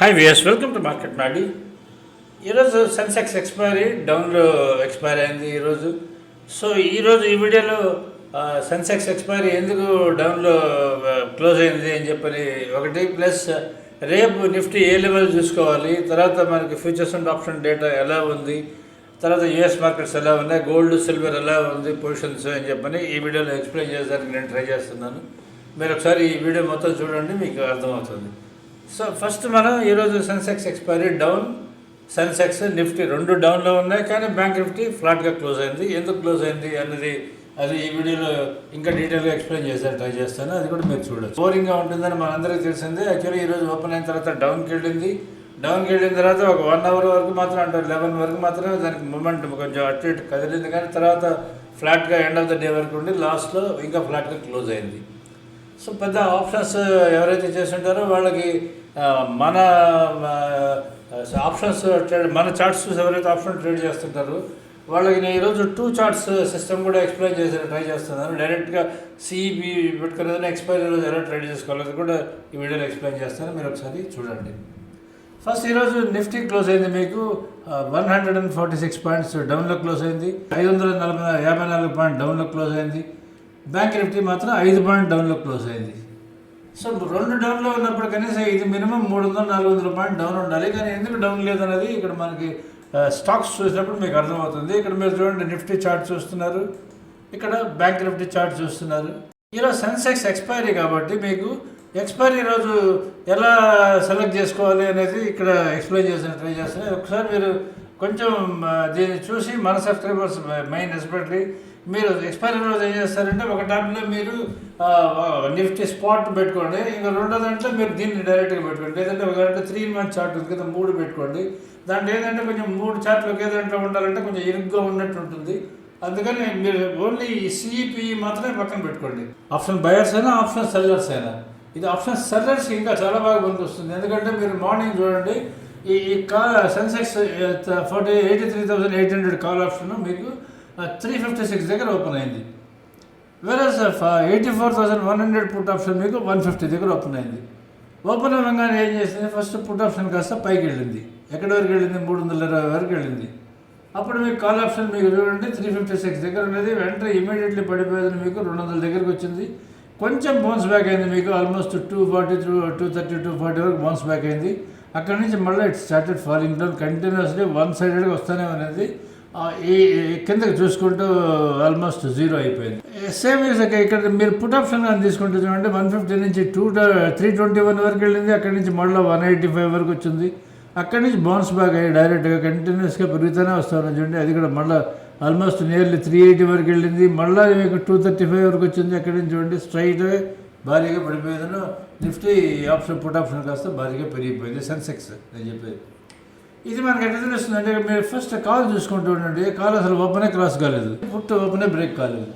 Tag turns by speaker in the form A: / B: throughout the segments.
A: Hi viewers welcome to market నాడి ఈరోజు Sensex expiry డౌన్లో ఎక్స్పైర్ అయింది ఈరోజు. సో ఈరోజు ఈ వీడియోలో సెన్సెక్స్ ఎక్స్పైరీ ఎందుకు డౌన్లో క్లోజ్ అయింది అని చెప్పని ఒకటి ప్లస్ రేపు నిఫ్టీ ఏ లెవెల్ చూసుకోవాలి తర్వాత మనకి ఫ్యూచర్స్ అండ్ ఆప్షన్ డేటా ఎలా ఉంది తర్వాత యూఎస్ మార్కెట్స్ ఎలా ఉన్నాయి గోల్డ్ సిల్వర్ ఎలా ఉంది పొజిషన్స్ అని చెప్పని ఈ వీడియోలో ఎక్స్ప్లెయిన్ చేయడానికి నేను ట్రై చేస్తున్నాను. మీరు ఒకసారి ఈ వీడియో మొత్తం చూడండి మీకు అర్థమవుతుంది. సో ఫస్ట్ మనం ఈరోజు Sensex expiry down Sensex Nifty రెండు డౌన్లో ఉన్నాయి కానీ బ్యాంక్ నిఫ్టీ ఫ్లాట్గా క్లోజ్ అయింది. ఎందుకు క్లోజ్ అయింది అన్నది అది ఈ వీడియోలో ఇంకా డీటెయిల్గా ఎక్స్ప్లెయిన్ చేశారు ట్రై చేస్తాను. అది కూడా మీరు చూడొచ్చు. బోరింగ్గా ఉంటుందని మనందరికీ తెలిసిందే. యాక్చువల్లీ ఈరోజు ఓపెన్ అయిన తర్వాత డౌన్కి వెళ్ళింది. డౌన్కి వెళ్ళిన తర్వాత ఒక వన్ అవర్ వరకు మాత్రం అంటే లెవెన్ వరకు మాత్రమే దానికి మూమెంట్ కొంచెం అటు ఇటు కదిలింది. కానీ తర్వాత ఫ్లాట్గా ఎండ్ ఆఫ్ ద డే వరకు ఉండి లాస్ట్లో ఇంకా ఫ్లాట్గా క్లోజ్ అయింది. సో పెద్ద ఆప్షన్స్ ఎవరైతే చేస్తుంటారో వాళ్ళకి మన ఆప్షన్స్ ట్రేడ్ మన చార్ట్స్ చూసి ఎవరైతే ఆప్షన్ ట్రేడ్ చేస్తుంటారో వాళ్ళకి నేను ఈరోజు టూ చార్ట్స్ సిస్టమ్ కూడా ఎక్స్ప్లెయిన్ చేసి ట్రై చేస్తున్నాను. డైరెక్ట్గా సిఈబి పెట్టుకుని ఎక్స్పైరీ రోజు ఎలా ట్రేడ్ చేసుకోవాలి అది కూడా ఈ వీడియోలో ఎక్స్ప్లెయిన్ చేస్తాను. మీరు ఒకసారి చూడండి. ఫస్ట్ ఈరోజు నిఫ్టీ క్లోజ్ అయింది మీకు. One hundred and forty six points డౌన్లో క్లోజ్ అయింది. ఐదు వందల నలభై యాభై నాలుగు పాయింట్ డౌన్లో క్లోజ్ అయింది. బ్యాంక్ నిఫ్టీ మాత్రం ఐదు పాయింట్ డౌన్లో క్లోజ్ అయింది. సో రెండు డౌన్లో ఉన్నప్పుడు కనీసం ఇది మినిమం మూడు వందల నాలుగు వందల పాయింట్ డౌన్ ఉండాలి. కానీ ఎందుకు డౌన్ లేదన్నది ఇక్కడ మనకి స్టాక్స్ చూసినప్పుడు మీకు అర్థమవుతుంది. ఇక్కడ మీరు చూడండి నిఫ్టీ చార్ట్ చూస్తున్నారు. ఇక్కడ బ్యాంక్ నిఫ్టీ చార్ట్ చూస్తున్నారు. ఈరోజు సెన్సెక్స్ ఎక్స్పైరీ కాబట్టి మీకు ఎక్స్పైరీ రోజు ఎలా సెలెక్ట్ చేసుకోవాలి అనేది ఇక్కడ ఎక్స్ప్లెయిన్ చేసిన ట్రై చేస్తాను ఒకసారి మీరు కొంచెం దీన్ని చూసి మన సబ్స్క్రైబర్స్ మెయిన్ ఎస్పెషల్లీ మీరు ఎక్స్పైరీ రోజు ఏం చేస్తారంటే ఒక ట్యాబ్లో మీరు నిఫ్టీ స్పాట్ పెట్టుకోండి. ఇంకా రెండో దాంట్లో మీరు దీన్ని డైరెక్ట్గా పెట్టుకోండి. లేదంటే ఒక దాంట్లో త్రీ మంత్ చార్ట్ ఉంది కదా మూడు పెట్టుకోండి. దాంట్లో ఏంటంటే కొంచెం మూడు చార్ట్లు ఒకే దాంట్లో ఉండాలంటే కొంచెం ఇరుగ్గా ఉన్నట్టు ఉంటుంది. అందుకని మీరు ఓన్లీ సిఈపి మాత్రమే పక్కన పెట్టుకోండి. ఆప్షన్ బయర్స్ అయినా ఆప్షన్ సెల్లర్స్ అయినా. ఇది ఆప్షన్ సెల్లర్స్ ఇంకా చాలా బాగా పనికొస్తుంది ఎందుకంటే మీరు మార్నింగ్ చూడండి ఈ కా Sensex forty eighty three thousand eight hundred call option మీకు త్రీ ఫిఫ్టీ సిక్స్ దగ్గర ఓపెన్ అయింది. Whereas eighty four thousand one hundred put option మీకు వన్ ఫిఫ్టీ దగ్గర ఓపెన్ అయింది. ఓపెన్ అవ్వగానే ఏం చేసింది? ఫస్ట్ పుట్ ఆప్షన్ కాస్త పైకి వెళ్ళింది. ఎక్కడి వరకు వెళ్ళింది? మూడు వందల ఇరవై వరకు వెళ్ళింది. అప్పుడు మీకు కాల్ ఆప్షన్ మీకు చూడండి త్రీ ఫిఫ్టీ సిక్స్ దగ్గర ఉండేది. వెంటనే ఇమీడియట్లీ పడిపోయేది మీకు రెండు వందల దగ్గరకు వచ్చింది. కొంచెం బౌన్స్ బ్యాక్ అయింది మీకు. Almost two forty two two thirty two forty వరకు బౌన్స్ బ్యాక్ అయింది. అక్కడి నుంచి మళ్ళీ it started falling down continuously one సైడెడ్గా వస్తూనే ఉన్నది ఈ కిందకి చూసుకుంటూ ఆల్మోస్ట్ జీరో అయిపోయింది. సేమ్ ఇక్కడ మీరు పుట్ ఆప్షన్ కానీ తీసుకుంటే చూడండి వన్ ఫిఫ్టీ నుంచి టూ త్రీ ట్వంటీ వన్ వరకు వెళ్ళింది అక్కడి నుంచి మళ్ళీ వన్ ఎయిటీ ఫైవ్ వరకు వచ్చింది. అక్కడి నుంచి బౌన్స్ బ్యాక్ అయ్యి డైరెక్ట్గా కంటిన్యూస్గా పెరుగుతూనే వస్తాను చూడండి. అది కూడా మళ్ళీ ఆల్మోస్ట్ నియర్లీ త్రీ ఎయిటీ వరకు వెళ్ళింది. మళ్ళీ మీకు టూ థర్టీ ఫైవ్ వరకు వచ్చింది అక్కడి నుంచి చూడండి. స్ట్రైట్ భారీగా పడిపోయేదను. నిఫ్టీ ఆప్షన్ పుట్ ఆప్షన్ కాస్త భారీగా పెరిగిపోయింది. సెన్సెక్స్ నేను చెప్పేది. ఇది మనకి ఎట్లా తెలుస్తుంది అంటే మీరు ఫస్ట్ కాల్ చూసుకుంటూ ఉండండి. కాల్ అసలు ఓపెనే క్రాస్ కాలేదు. ఫుట్ ఓపెనే బ్రేక్ కాలేదు.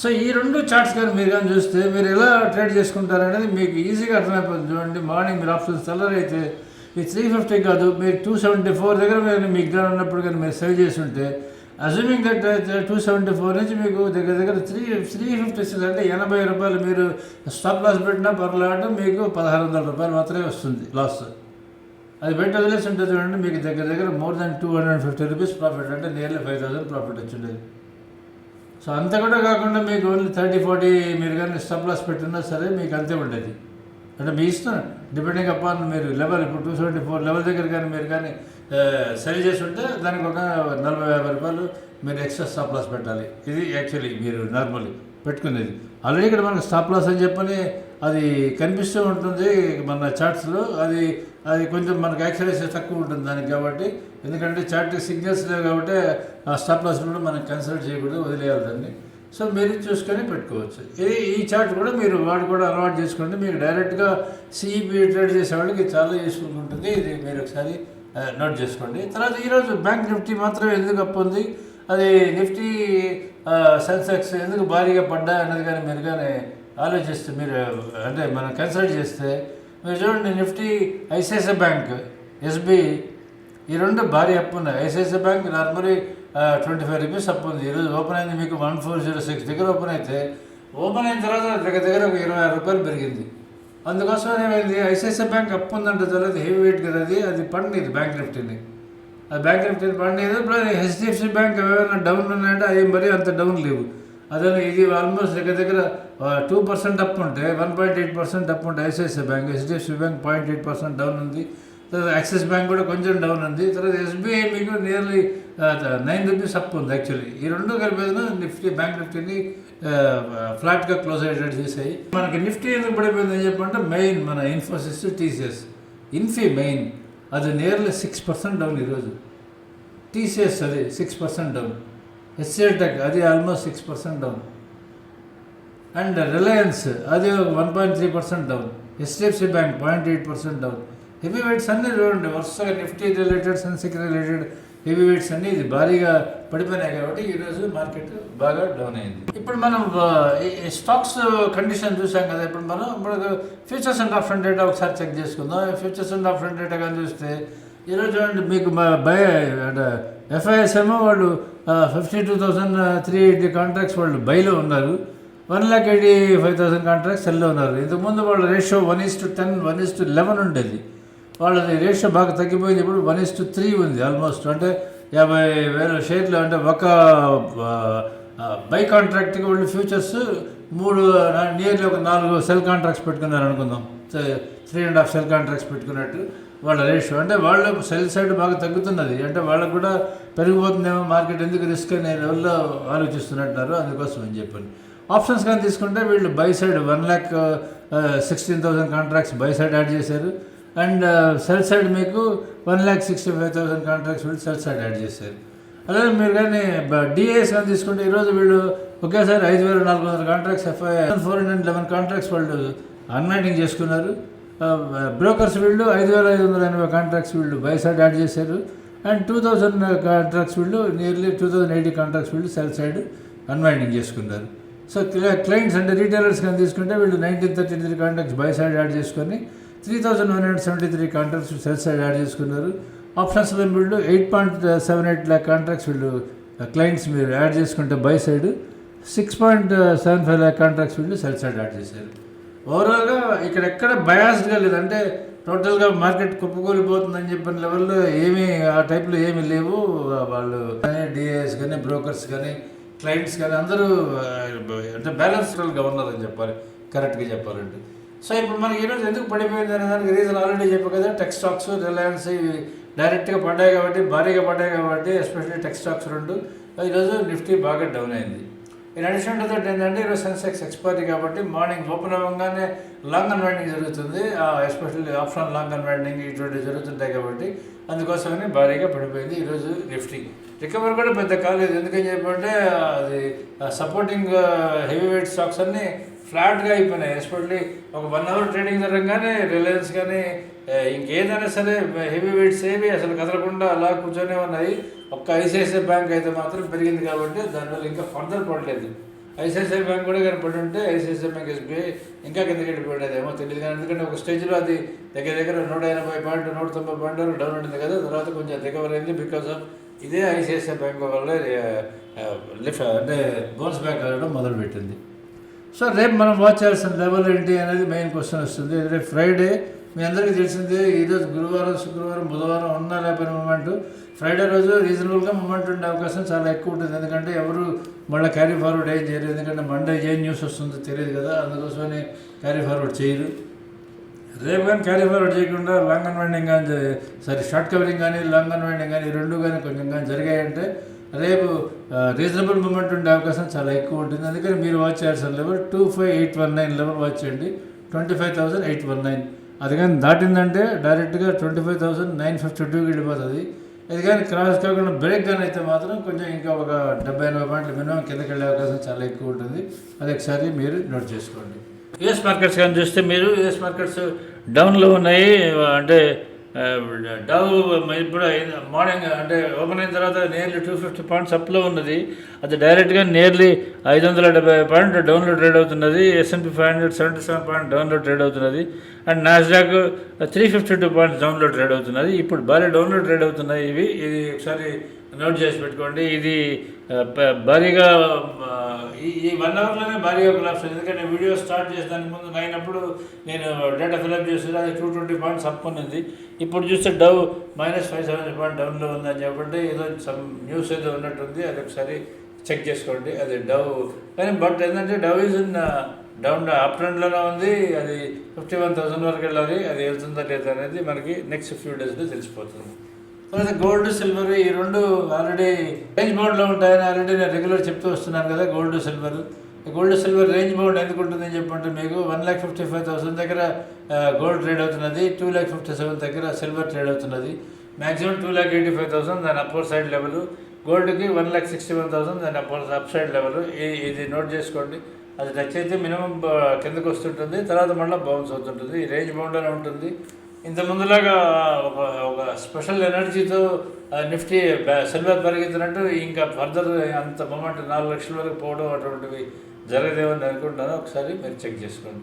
A: సో ఈ రెండు చార్ట్స్ కానీ మీరు కానీ చూస్తే మీరు ఎలా ట్రేడ్ చేసుకుంటారనేది మీకు ఈజీగా అర్థమైపోతుంది చూడండి. మార్నింగ్ మీరు ఆప్షన్ సెల్లర్ అయితే ఈ త్రీ ఫిఫ్టీ కాదు. మీరు టూ సెవెంటీ ఫోర్ దగ్గర మీరు మీకు దగ్గర ఉన్నప్పుడు కానీ మీరు సేవ్ చేసి ఉంటే assuming that two seventy four నుంచి మీకు దగ్గర దగ్గర త్రీ త్రీ ఫిఫ్టీ సిక్స్ అంటే ఎనభై రూపాయలు మీరు స్టాప్ లాస్ పెట్టినా పర్లేదు. మీకు పదహారు వందల రూపాయలు మాత్రమే వస్తుంది లాస్ అది బయట వదిలేసి ఉంటుంది చూడండి మీకు దగ్గర దగ్గర more than two hundred fifty rupees profit అంటే నియర్లీ ఫైవ్ థౌసండ్ ప్రాఫిట్ వచ్చిండేది. సో అంత కూడా కాకుండా మీకు ఓన్లీ థర్టీ ఫార్టీ మీరు కానీ స్టాప్ లాస్ పెట్టినా సరే మీకు అంతే ఉండేది. అంటే మీ ఇష్టం డిపెండింగ్ అపాన్ మీరు లెవెల్ ఇప్పుడు టూ సెవెంటీ ఫోర్ లెవెల్ దగ్గర కానీ మీరు కానీ సెల్ చేసి ఉంటే దానికి ఒక నలభై యాభై రూపాయలు మీరు ఎక్స్ట్రా స్టాప్ లాస్ పెట్టాలి. ఇది యాక్చువల్లీ మీరు నార్మల్ పెట్టుకునేది. ఆల్రెడీ ఇక్కడ మనకు స్టాప్ లాస్ అని చెప్పని అది కనిపిస్తూ ఉంటుంది మన చార్ట్స్లో అది అది కొంచెం మనకు యాక్సలేషన్ తక్కువ ఉంటుంది దానికి కాబట్టి. ఎందుకంటే చార్ట్ సిగ్నల్స్ లేవు కాబట్టి ఆ స్టాప్ లాస్ కూడా మనం కన్సిడర్ చేయకూడదు వదిలేయాలి దాన్ని. సో మీరు చూసుకొని పెట్టుకోవచ్చు. ఇది ఈ చార్ట్ కూడా మీరు వాడు కూడా అలవాటు చేసుకోండి. మీకు డైరెక్ట్గా సిఈపి ట్రేడ్ చేసే వాళ్ళకి చాలా యూస్ఫుల్ ఉంటుంది. ఇది మీరు ఒకసారి నోట్ చేసుకోండి. తర్వాత ఈరోజు బ్యాంక్ నిఫ్టీ మాత్రం ఎందుకు అప్పు ఉంది? అది నిఫ్టీ సెన్సెక్స్ ఎందుకు భారీగా పడ్డా అన్నది కానీ మీరు కానీ ఆలోచిస్తే మీరు అంటే మనం కన్సల్ట్ చేస్తే మీరు చూడండి నిఫ్టీ ఐసిఐసిఐ బ్యాంక్ ఎస్బీఐ ఈ రెండు భారీ అప్పు ఉన్నాయి. ICICI bank normally twenty five rupees అప్పు ఉంది. ఈరోజు ఓపెన్ అయింది మీకు వన్ ఫోర్ జీరో సిక్స్. దగ్గర ఓపెన్ అయితే ఓపెన్ అయిన తర్వాత దగ్గర దగ్గర ఒక ఇరవై ఆరు రూపాయలు పెరిగింది. అందుకోసం ఏమైంది? ఐసిఐసిఐ బ్యాంక్ అప్పు ఉందంటే తర్వాత హెవీ వెయిట్ కదా అది. అది పండింది బ్యాంక్ నిఫ్టీని. ఆ బ్యాంక్ నిఫ్టీని పండింది ఇప్పుడు హెచ్డిఎఫ్సి బ్యాంక్ ఏమైనా డౌన్ ఉన్నాయంటే అవి మరీ అంత డౌన్ లేవు. అదే ఇది ఆల్మోస్ట్ దగ్గర దగ్గర టూ పర్సెంట్ అప్ ఉంటే one point eight percent up ఉంటే ICICI bank HDFC bank point eight percent down ఉంది. తర్వాత యాక్సిస్ బ్యాంక్ కూడా కొంచెం డౌన్ ఉంది. తర్వాత ఎస్బీఐ మీకు నియర్లీ నైన్ రూపీస్ అప్ ఉంది యాక్చువల్లీ ఈ రెండు కలిపేదిన నిఫ్టీ బ్యాంక్ నిఫ్టీని ఫ్లాట్గా క్లోజ్ అయ్యేటట్టు చేసాయి. మనకి నిఫ్టీ ఎందుకు పడిపోయింది అని చెప్పంటే మెయిన్ మన ఇన్ఫోసిస్ టీసీఎస్ ఇన్ఫీ మెయిన్ అది నియర్లీ సిక్స్ పర్సెంట్ డౌన్ ఈరోజు. టీసీఎస్ అది six percent down HCL tech అది almost six percent down and Reliance అది one point three percent down HDFC bank point eight percent down heavy weights అన్నీ చూడండి వరుసగా Nifty related Sensex related heavy weights అన్నీ ఇది భారీగా పడిపోయినాయి కాబట్టి ఈరోజు మార్కెట్ బాగా డౌన్ అయింది. ఇప్పుడు మనం స్టాక్స్ కండిషన్ చూసాం కదా ఇప్పుడు మనం ఇప్పుడు ఫ్యూచర్స్ అండ్ ఆప్షన్ డేటా ఒకసారి చెక్ చేసుకుందాం. ఫ్యూచర్స్ అండ్ ఆప్షన్ డేటా కానీ చూస్తే ఈరోజు చూడండి మీకు బై అంటే ఎఫ్ఐఎస్ ఏమో వాళ్ళు fifty two thousand three eighty contracts వాళ్ళు బైలో ఉన్నారు. One lakh eighty five thousand contracts సెల్లో ఉన్నారు ఇంతకుముందు వాళ్ళ ratio one is to ten one is to eleven ఉండేది. వాళ్ళది రేషియో బాగా తగ్గిపోయింది ఇప్పుడు వన్ ఇస్ టు త్రీ ఉంది ఆల్మోస్ట్ అంటే యాభై వేల షేర్లు అంటే ఒక బై కాంట్రాక్ట్కి వాళ్ళు ఫ్యూచర్స్ మూడు నియర్లీ ఒక నాలుగు సెల్ కాంట్రాక్ట్స్ పెట్టుకున్నారు అనుకుందాం. Three and half sell contracts పెట్టుకున్నట్టు. వాళ్ళ రేషియో అంటే వాళ్ళ సెల్ సైడ్ బాగా తగ్గుతున్నది. అంటే వాళ్ళకు కూడా పెరిగిపోతుందేమో మార్కెట్ ఎందుకు రిస్క్ అనే లెవెల్లో ఆలోచిస్తున్నట్టున్నారు. అందుకోసం అని చెప్పాను. ఆప్షన్స్ కానీ తీసుకుంటే వీళ్ళు buy side one lakh sixteen thousand contracts buy side add చేశారు. అండ్ సెల్ సైడ్ మీకు one lakh sixty five thousand contracts వీళ్ళు సెల్ సైడ్ యాడ్ చేశారు. అలాగే మీరు కానీ డిఏఎస్ కానీ తీసుకుంటే ఈరోజు వీళ్ళు ఒకేసారి ఐదు వేల నాలుగు వందల contracts FI four hundred eleven contracts వాళ్ళు అన్మైండింగ్ చేసుకున్నారు. బ్రోకర్స్ వీళ్ళు ఐదు వేల ఐదు వందల ఎనభై కాంట్రాక్ట్స్ వీళ్ళు బై సైడ్ యాడ్ చేశారు. అండ్ టూ థౌజండ్ కాంట్రాక్ట్స్ వీళ్ళు nearly two thousand eighty contracts వీళ్ళు సెల్ సైడ్ అన్వైండింగ్ చేసుకున్నారు. సో క్లయింట్స్ అంటే రీటైలర్స్ కానీ తీసుకుంటే వీళ్ళు nineteen thirty three contracts buy side add చేసుకొని three thousand one hundred seventy three contracts sell side add చేసుకున్నారు. ఆప్షన్స్లో వీళ్ళు eight point seven eight lakh contracts వీళ్ళు క్లయింట్స్ మీరు యాడ్ చేసుకుంటే buy side six point seven five lakh contracts వీళ్ళు sell side add చేశారు. ఓవరాల్గా ఇక్కడ ఎక్కడ బయాస్డ్గా లేదు. అంటే టోటల్గా మార్కెట్ కుప్పకూలిపోతుందని చెప్పిన లెవెల్లో ఏమీ ఆ టైప్లో ఏమీ లేవు. వాళ్ళు కానీ డిఏఎస్ కానీ బ్రోకర్స్ కానీ క్లయింట్స్ కానీ అందరూ అంటే బ్యాలెన్స్డ్గా ఉన్నారని చెప్పాలి. కరెక్ట్గా చెప్పాలంటే. సో ఇప్పుడు మనకి ఈరోజు ఎందుకు పడిపోయింది అనే దానికి రీజన్ ఆల్రెడీ చెప్పారు కదా. టెక్ స్టాక్స్ రిలయన్స్ ఇవి డైరెక్ట్గా పడ్డాయి కాబట్టి భారీగా పడ్డాయి కాబట్టి ఎస్పెషల్లీ టెక్ స్టాక్స్ రెండు. ఈరోజు నిఫ్టీ బాగా డౌన్ అయింది. ఇన్ అడిషన్ టు దట్ ఏంటంటే ఈరోజు సెన్సెక్స్ ఎక్స్పైరీ కాబట్టి మార్నింగ్ ఓపెన్ అవ్వగానే లాంగ్ అన్వైండింగ్ జరుగుతుంది. ఎస్పెషల్లీ ఆప్షన్ లాంగ్ అన్వైండింగ్ ఇటువంటి జరుగుతుంటాయి కాబట్టి అందుకోసమని భారీగా పడిపోయింది ఈరోజు నిఫ్టీ రికవర్ కూడా పెద్ద కాలేదు. ఎందుకని చెప్పంటే అది సపోర్టింగ్ హెవీ వెయిట్ స్టాక్స్ అన్నీ ఫ్లాట్గా అయిపోయినాయి. ఎస్పెషల్లీ ఒక వన్ అవర్ ట్రేడింగ్ జరగగానే రిలయన్స్ కానీ ఇంకేదైనా సరే హెవీ వెయిట్స్ ఏవి అసలు కదలకుండా అలా కూర్చొనే ఉన్నాయి. ఒక్క ఐసిఐసిఐ బ్యాంక్ అయితే మాత్రం పెరిగింది కాబట్టి దానివల్ల ఇంకా ఫర్దర్ పడలేదు. ఐసిఐసిఐ బ్యాంక్ కూడా కానీ పడి ఉంటే ఐసిఐసిఐ బ్యాంక్ ఎస్బీఐ ఇంకా కిందకి వెళ్ళిపోయేదేమో తెలియదు కానీ ఎందుకంటే ఒక స్టేజ్లో అది దగ్గర దగ్గర నూట ఎనభై పాయింట్ నూట తొంభై పాయింట్ వరకు డౌన్ ఉంటుంది కదా తర్వాత కొంచెం రికవర్ అయింది బికాస్ ఆఫ్ ఇదే ఐసిఐసిఐ బ్యాంక్ వల్ల లిఫ్ట్ అంటే బోన్స్ బ్యాంక్ అవ్వడం మొదలుపెట్టింది. సో రేపు మనం వాచ్ చేయాల్సిన లెవెల్ ఏంటి అనేది మెయిన్ క్వశ్చన్ వస్తుంది. రేపు ఫ్రైడే మీ అందరికీ తెలిసిందే ఈరోజు గురువారం శుక్రవారం బుధవారం ఉన్నా లేకపోయిన మూమెంట్ ఫ్రైడే రోజు రీజనబుల్గా మూమెంట్ ఉండే అవకాశం చాలా ఎక్కువ ఉంటుంది. ఎందుకంటే ఎవరు మళ్ళీ క్యారీ ఫార్వర్డ్ ఏం చేయరు. ఎందుకంటే మండే ఏ న్యూస్ వస్తుందో తెలియదు కదా. అందుకోసమని క్యారీ ఫార్వర్డ్ చేయరు. రేపు కానీ క్యారీ ఫార్వర్డ్ చేయకుండా లాంగ్ అన్వైండింగ్ కానీ సారీ షార్ట్ కవరింగ్ కానీ లాంగ్ అన్వైండింగ్ కానీ ఈ రెండు కానీ కొంచెం కానీ జరిగాయంటే రేపు రీజనబుల్ మూమెంట్ ఉండే అవకాశం చాలా ఎక్కువ ఉంటుంది. అందుకని మీరు వాచ్ చేయాల్సిన level two five eight one nine level watch చేయండి. Twenty five thousand eight one nine అది కానీ దాటిందంటే డైరెక్ట్గా twenty five thousand nine fifty టూకి వెళ్ళిపోతుంది. ఇది కానీ క్రాస్ కాకుండా బ్రేక్ కానీ అయితే మాత్రం కొంచెం ఇంకా ఒక డెబ్బై ఎనభై పాయింట్లు మినిమం కిందకి వెళ్ళే అవకాశం చాలా ఎక్కువ ఉంటుంది. అది ఒకసారి మీరు నోట్ చేసుకోండి. యుఎస్ మార్కెట్స్ కానీ చూస్తే మీరు యుఎస్ మార్కెట్స్ డౌన్లో ఉన్నాయి. అంటే డవ్ ఇప్పుడు మార్నింగ్ అంటే ఓపెన్ అయిన తర్వాత నియర్లీ టూ ఫిఫ్టీ పాయింట్స్ అప్లో ఉన్నది. అది డైరెక్ట్గా నియర్లీ ఐదు వందల డెబ్బై పాయింట్ డౌన్లో ట్రేడ్ అవుతున్నది. S&P five hundred seventy seven point డౌన్లో ట్రేడ్ అవుతున్నది. And Nasdaq three fifty two points డౌన్లో ట్రేడ్ అవుతున్నది. ఇప్పుడు భారీ డౌన్లో ట్రేడ్ అవుతున్నాయి ఇవి ఇది ఒకసారి నోట్ చేసి పెట్టుకోండి. ఇది భారీగా ఈ ఈ వన్ అవర్లోనే భారీగా కొలాప్స్ అయింది. ఎందుకంటే వీడియో స్టార్ట్ చేసేదానికి ముందు అయినప్పుడు నేను డేటా ఫిల్అప్ చేసి అది టూ ట్వంటీ పాయింట్స్ అప్ ఇప్పుడు చూస్తే Dow minus five seventy point డౌన్లో ఉందని చెప్పండి. ఏదో సమ్ న్యూస్ ఏదో ఉన్నట్టుంది. అది ఒకసారి చెక్ చేసుకోండి. అది డవ్ కానీ బట్ ఏంటంటే Dow is in down up ట్రెండ్లోనే ఉంది. అది ఫిఫ్టీ వన్ థౌసండ్ వరకు వెళ్ళాలి. అది వెళ్తుందా లేదా అనేది మనకి నెక్స్ట్ ఫ్యూ డేస్లో తెలిసిపోతుంది. తర్వాత గోల్డ్ సిల్వర్ ఈ రెండు ఆల్రెడీ రేంజ్ బౌండ్లో ఉంటాయని ఆల్రెడీ నేను రెగ్యులర్ చెప్తూ వస్తున్నాను కదా gold silver. Gold silver range bound ఎందుకు ఉంటుందని చెప్పంటే మీకు one lakh fifty five thousand దగ్గర గోల్డ్ ట్రేడ్ అవుతున్నది టూ ల్యాక్ ఫిఫ్టీ సెవెన్ దగ్గర సిల్వర్ ట్రేడ్ అవుతున్నది. Maximum two lakh eighty five thousand దాని upper side level. గోల్డ్కి one lakh sixty one thousand దాని అప్పర్ అప్ సైడ్ లెవెల్. ఇది నోట్ చేసుకోండి. అది touch అయితే మినిమం కిందకు వస్తుంటుంది తర్వాత మళ్ళీ బౌన్స్ అవుతుంటుంది. ఈ రేంజ్ బౌండ్లోనే ఉంటుంది. ఇంత ముందులాగా ఒక ఒక స్పెషల్ ఎనర్జీతో నిఫ్టీ సెల్వర్ పరిగెత్తినట్టు ఇంకా ఫర్దర్ అంత మొమెంట్ నాలుగు లక్షల వరకు పోవడం అటువంటివి జరగదేమని అనుకుంటున్నాను. ఒకసారి మీరు చెక్ చేసుకోండి.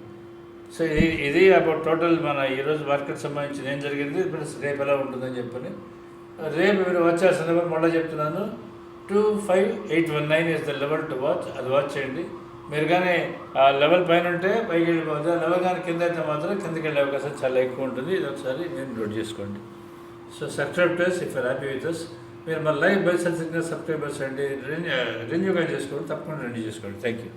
A: సో ఇది ఇది అబౌట్ టోటల్ మన ఈరోజు మార్కెట్ సంబంధించిన ఏం జరిగింది ఇప్పుడు రేపు ఎలా ఉంటుందని చెప్పని రేపు మీరు వచ్చేసిన నెంబర్ మళ్ళీ చెప్తున్నాను. Two five eight one nine is the level to watch. అది వాచ్ చేయండి. మీరు కానీ ఆ లెవెల్ పైన ఉంటే పైకి వెళ్ళిపోతుంది లెవెల్ కానీ కింద అయితే మాత్రం కిందకి వెళ్ళే అవకాశం చాలా ఎక్కువ ఉంటుంది. ఇది ఒకసారి నేను నోట్ చేసుకోండి. So subscribe టెస్ if are happy with us మీరు మన live bell sell signal subscribers అండి రెన్యూగా చేసుకోండి. తప్పకుండా రెన్యూ చేసుకోండి. Thank you